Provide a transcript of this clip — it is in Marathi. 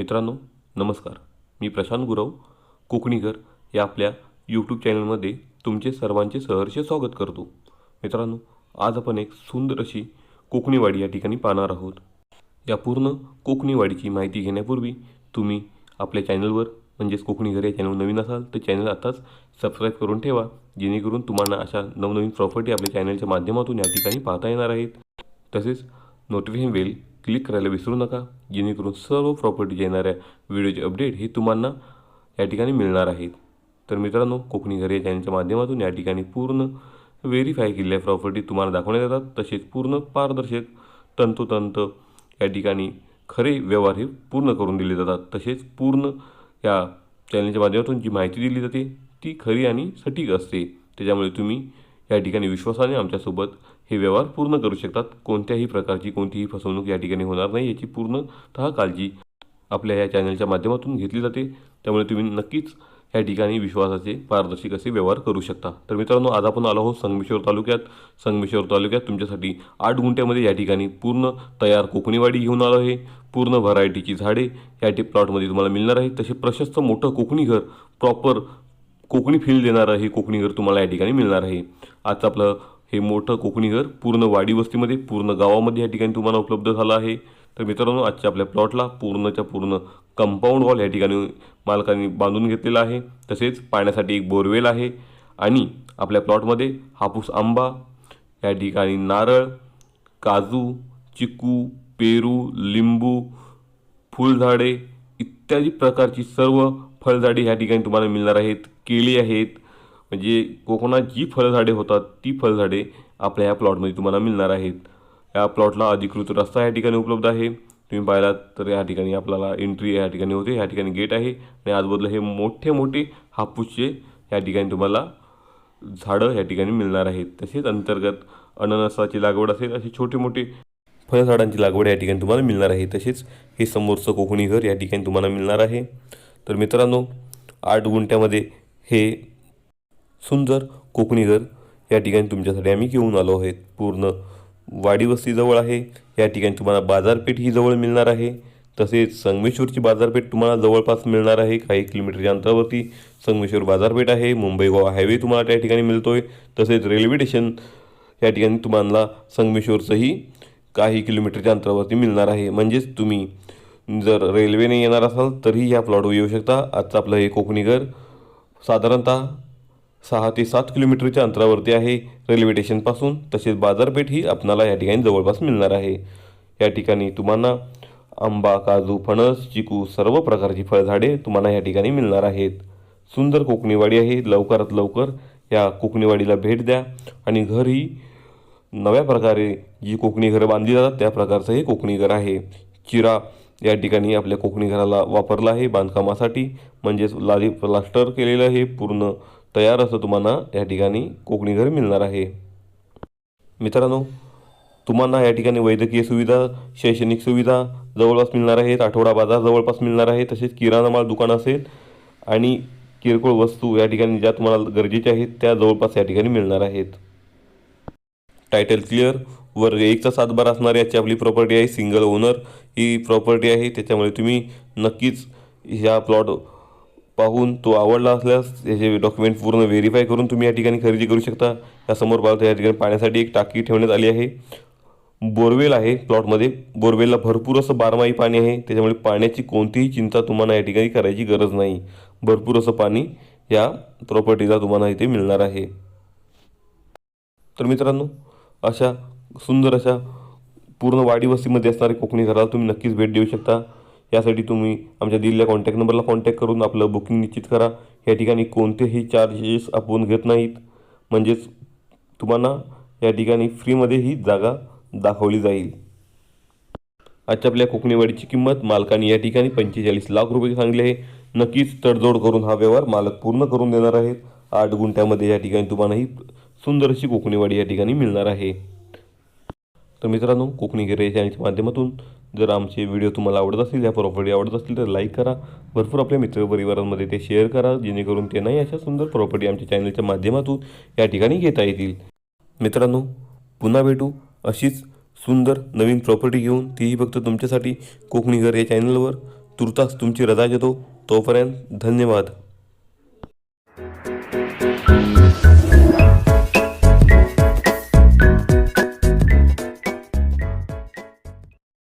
मित्रांनो नमस्कार. मी प्रशांत गुरव कोकणीकर. या आपल्या यूट्यूब चॅनलमध्ये तुमचे सर्वांचे सहर्ष स्वागत करतो. मित्रांनो आज आपण एक सुंदर अशी कोकणीवाडी या ठिकाणी पाहणार आहोत. या पूर्ण कोकणीवाडीची माहिती घेण्यापूर्वी तुम्ही आपल्या चॅनलवर म्हणजेच कोकणी घर या चॅनल नवीन असाल तर चॅनल आताच सबस्क्राईब करून ठेवा जेणेकरून तुम्हाला अशा नवनवीन प्रॉपर्टी आपल्या चॅनलच्या माध्यमातून या ठिकाणी पाहता येणार आहेत. तसेच नोटिफिकेशन बेल क्लिक करायला विसरू नका. जेणेकरून सर्व प्रॉपर्टीच्या येणाऱ्या व्हिडिओचे अपडेट हे तुम्हाला या ठिकाणी मिळणार आहेत. तर मित्रांनो कोकणी घर या चॅनलच्या माध्यमातून या ठिकाणी पूर्ण व्हेरीफाय केलेल्या प्रॉपर्टी तुम्हाला दाखवण्यात येतात. तसेच पूर्ण पारदर्शक तंतोतंत या ठिकाणी खरे व्यवहार हे पूर्ण करून दिले जातात. तसेच पूर्ण या चॅनलच्या माध्यमातून जी माहिती दिली जाते ती खरी आणि सटीक असते. त्याच्यामुळे तुम्ही या ठिकाणी विश्वासाने आमच्यासोबत हे व्यवहार पूर्ण करू शकतात. कोणत्याही प्रकारची कोणतीही फसवणूक या ठिकाणी होणार नाही याची पूर्णतः काळजी आपल्या या चॅनलच्या माध्यमातून घेतली जाते. त्यामुळे तुम्ही नक्कीच या ठिकाणी विश्वासाचे पारदर्शक असे व्यवहार करू शकता. तर मित्रांनो आज आपण आलो आहोत संगमेश्वर तालुक्यात. संगमेश्वर तालुक्यात तुमच्यासाठी आठ गुंठ्यामध्ये या ठिकाणी पूर्ण तयार कोकणीवाडी घेऊन आलो आहे. पूर्ण व्हरायटीची झाडे या टी प्लॉटमध्ये तुम्हाला मिळणार आहे तसे प्रशस्त मोठं कोकणी घर प्रॉपर कोकणी फील देणारं हे कोकणी घर तुम्हाला या ठिकाणी मिळणार आहे. आजचं आपलं हे मोठं कोकणी घर पूर्ण वाडी वस्तीमध्ये पूर्ण गावामध्ये या ठिकाणी तुम्हाला उपलब्ध झालं आहे. तर मित्रांनो आजच्या आपल्या प्लॉटला पूर्णच्या पूर्ण कंपाऊंड वॉल या ठिकाणी मालकांनी बांधून घेतलेला आहे. तसेच पाण्यासाठी एक बोरवेल आहे आणि आपल्या प्लॉटमध्ये हापूस आंबा या ठिकाणी नारळ काजू चिकू पेरू लिंबू फुलझाडे इत्यादी प्रकारची सर्व फळझाडे ह्या ठिकाणी तुम्हाला मिळणार आहेत. केळी आहेत. म्हणजे कोकणात जी फळझाडे होतात ती फळझाडे आपल्या या प्लॉटमध्ये तुम्हाला मिळणार आहेत. या प्लॉटला अधिकृत रस्ता या ठिकाणी उपलब्ध आहे. तुम्ही पाहिलात तर या ठिकाणी आपल्याला एंट्री या ठिकाणी होते. या ठिकाणी गेट आहे आणि आजूबाजूला हे मोठे मोठे हापूसचे या ठिकाणी तुम्हाला झाडं या ठिकाणी मिळणार आहेत. तसेच अंतर्गत अननसाची लागवड असेल असे छोटे मोठे फळझाडांची लागवड या ठिकाणी तुम्हाला मिळणार आहे. तसेच हे समोरचं कोकणी घर या ठिकाणी तुम्हाला मिळणार आहे. तर मित्रांनो आठ गुंठ्यामध्ये हे सुंदर कोकणी घर या ठिकाणी तुमच्यासाठी आम्ही घेऊन आलो आहेत. पूर्ण वाडी आहे. या ठिकाणी तुम्हाला बाजारपेठ ही जवळ मिळणार आहे. तसेच संगमेश्वरची बाजारपेठ तुम्हाला जवळपास मिळणार आहे. काही किलोमीटरच्या अंतरावरती संगमेश्वर बाजारपेठ आहे. मुंबई गोवा हायवे तुम्हाला त्या ठिकाणी मिळतो आहे तसेच रेल्वे स्टेशन या ठिकाणी तुम्हाला संगमेश्वरचंही काही किलोमीटरच्या अंतरावरती मिळणार आहे. म्हणजेच तुम्ही जर रेल्वेने येणार असाल तरीही ह्या प्लॉटवर येऊ शकता. आजचं आपलं हे कोकणी घर साधारणतः सहा ते सात किलोमीटरच्या अंतरावरती आहे. रेल्वे स्टेशनपासून तसेच बाजारपेठ ही आपणाला या ठिकाणी जवळपास मिळणार आहे. या ठिकाणी तुम्हाला आंबा काजू फणस चिकू सर्व प्रकारची फळझाडे तुम्हाला या ठिकाणी मिळणार आहेत. सुंदर कोकणीवाडी आहे. लवकरात लवकर या कोकणीवाडीला भेट द्या आणि घरही नव्या प्रकारे जी कोकणी घरं बांधली जातात त्या प्रकारचं हे कोकणी घर आहे. चिरा या ठिकाणी आपल्या कोकणी घराला वापरला आहे. बांधकामासाठी म्हणजेच लादी प्लास्टर केलेलं हे पूर्ण तयार असं तुम्हाला या ठिकाणी कोकणी घर मिळणार आहे. मित्रांनो तुम्हाला या ठिकाणी वैद्यकीय सुविधा शैक्षणिक सुविधा जवळपास मिळणार आहेत. आठवडा बाजार जवळपास मिळणार आहे. तसेच किराणा माल दुकान असेल आणि किरकोळ वस्तू या ठिकाणी ज्या तुम्हाला गरजेच्या आहेत त्या जवळपास या ठिकाणी मिळणार आहेत. टायटल क्लिअर वर एकचा सातबार असणारी याची आपली प्रॉपर्टी आहे सिंगल ओनर ही प्रॉपर्टी आहे त्याच्यामुळे तुम्ही नक्कीच ह्या प्लॉट पाहून तो आवडला असल्यास याचे डॉक्युमेंट पूर्ण व्हेरीफाय करून तुम्ही या ठिकाणी खरेदी करू शकता. त्यासमोर पाहतो या ठिकाणी पाण्यासाठी एक टाकी ठेवण्यात आली आहे. बोरवेल आहे प्लॉटमध्ये बोरवेलला भरपूर असं बारमाही पाणी आहे. त्याच्यामुळे पाण्याची कोणतीही चिंता तुम्हाला या ठिकाणी करायची गरज नाही. भरपूर असं पाणी या प्रॉपर्टीला तुम्हाला इथे मिळणार आहे. तर मित्रांनो अशा सुंदर अशा पूर्ण वाडी वस्तीमध्ये कोकणी घराला तुम्ही नक्कीच भेट देऊ शकता. यासाठी तुम्ही आमच्या दिलेल्या कॉन्टॅक्ट नंबरला कॉन्टॅक्ट करून आपलं बुकिंग निश्चित करा. या ठिकाणी कोणतेही चार्जेस आपण घेत नाहीत. म्हणजेच तुम्हाला या ठिकाणी फ्रीमध्ये ही जागा दाखवली जाईल. आजच्या आपल्या कोकणीवाडीची किंमत मालकाने या ठिकाणी पंचेचाळीस लाख रुपये सांगले आहे. नक्कीच तडजोड करून हा व्यवहार मालक पूर्ण करून देणार आहेत. आठ गुंठ्यामध्ये या ठिकाणी तुम्हाला ही सुंदर अशी कोकणीवाडी या ठिकाणी मिळणार आहे. तर मित्रांनो कोकणी गिरे चॅनलच्या माध्यमातून जर आमचे व्हिडिओ तुम्हाला आवडत असतील या प्रॉपर्टी आवडत असतील तर लाईक करा. भरपूर आपल्या मित्रपरिवारांमध्ये ते शेअर करा जेणेकरून ते नाही अशा सुंदर प्रॉपर्टी आमच्या चॅनलच्या माध्यमातून या ठिकाणी घेता येतील. मित्रांनो पुन्हा भेटू अशीच सुंदर नवीन प्रॉपर्टी घेऊन. तीही फक्त तुमच्यासाठी कोकणी घर या चॅनलवर तुर्तास तुमची रजा घेतो. तोपर्यंत धन्यवाद.